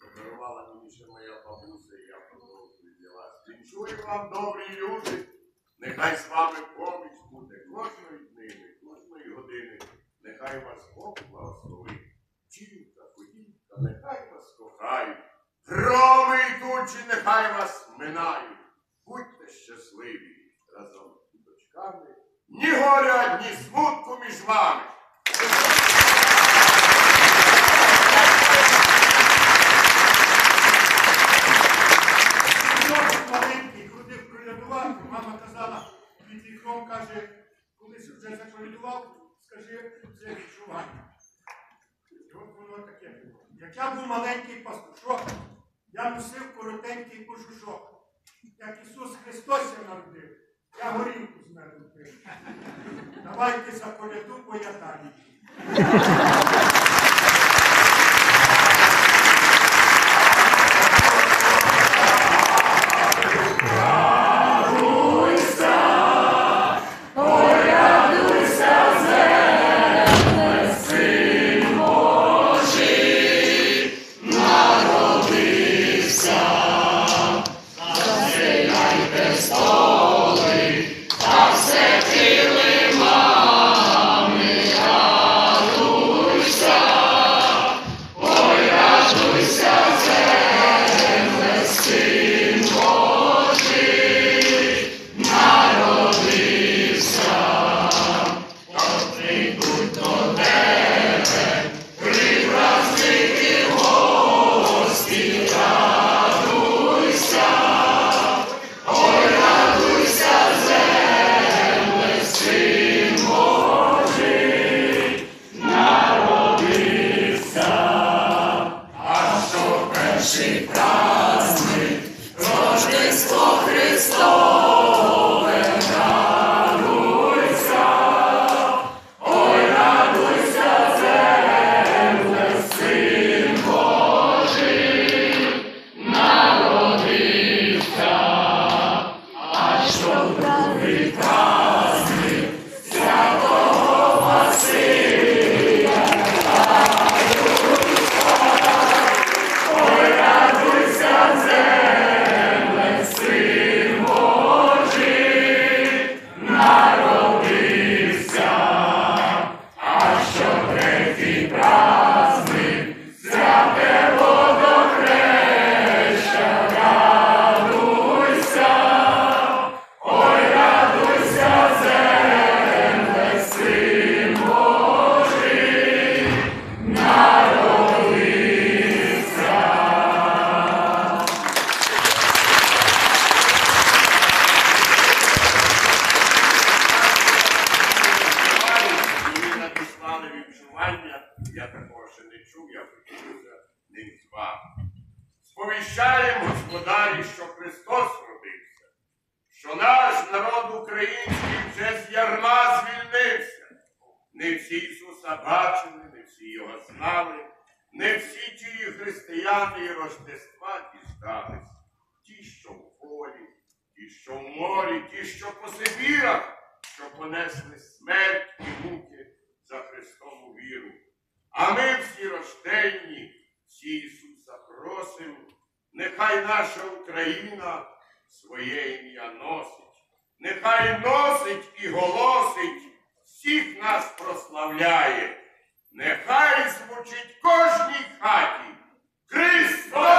подарувала мені моя бабуся, я продовжую для вас. Вам, добрі люди. Нехай з вами Громи нехай вас минають. Будьте щасливі разом з дочками. Ні горя, ні смутку між вами. Мама казала, під вікном каже, коли ж вже це відчування. І от воно таке. Як я був маленький пастушок, я носив. Як Ісус Христос я народив, я горілку з мене пив. Давайте за коляду, бо я далі. Христо, Христо. Вінчування. Я такого ще не чув, я почувся ним з вами. Сповіщаємо, господарі, що Христос родився, що наш народ український вже з ярма звільнився. Не всі Ісуса бачили, не всі його знали, не всі ті християни і Рождества діждались. Ті, що в полі, ті, що в морі, ті, що по Сибірах, що понесли смерть і муки віру. А ми всі рожденні, всі Ісуса просимо, нехай наша Україна своє ім'я носить, нехай носить і голосить, всіх нас прославляє, нехай звучить кожній хаті. Христос!